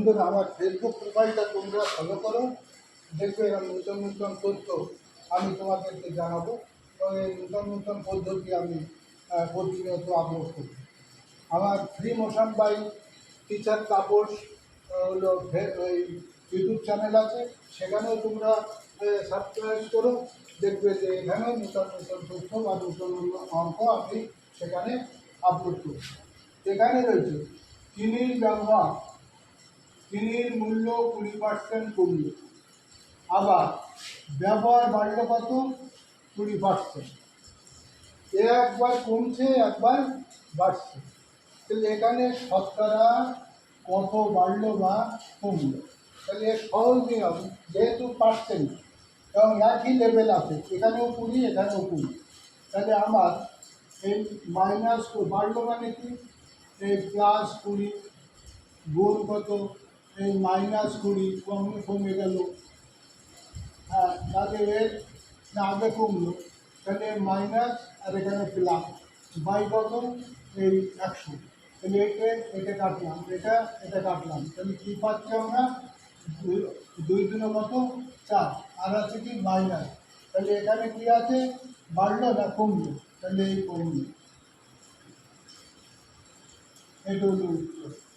বন্ধুরা, আমার ফেসবুক প্রোফাইলটা তোমরা ফলো করো। দেখবে এরকম নতুন নতুন তথ্য আমি তোমাদেরকে জানাব এবং এই নতুন নতুন পদ্ধতি আমি প্রতিনিয়ত আপলোড করি আমার free motion by teacher Tapas হলো ওই ইউটিউব চ্যানেল আছে। সেখানেও তোমরা সাবস্ক্রাইব করো। দেখবে যে এখানেও নতুন নতুন তথ্য বা নতুন অঙ্ক আমি সেখানে আপলোড করি এখানে রয়েছে চিনির ব্যবহার। চিনির মূল্য কুড়ি পার্সেন্ট কমলো। আবার ব্যবহার বাড়লো কত? কুড়ি পার্সেন্ট এ একবার কমছে, একবার বাড়ছে। তাহলে এখানে শতকরা কত বাড়লো বা কমলো? তাহলে এর সহজ নিয়ম, যেহেতু পার্সেন্ট এবং একই লেভেল আছে, এখানেও কুড়ি এখানেও কুড়ি। তাহলে আমার এই মাইনাস বাড়লো মানে কি? এই প্লাস কুড়ি গুণ কত? এই মাইনাস কুড়ি কমে কমে গেল। হ্যাঁ তাহলে এর আগে কমলো। তাহলে মাইনাস আর এখানে প্লাস। বাই কত? এই একশো। তাহলে একে এটা কাটলাম। এটা এটা কাটলাম। তাহলে কী পাচ্ছি আমরা? দুই- দুই দিনে কত? চার। আর আছে কি? মাইনাস। তাহলে এখানে কি আছে? বাড়লো না কমলো? তাহলে এই কমলো। এটা হলো উত্তর।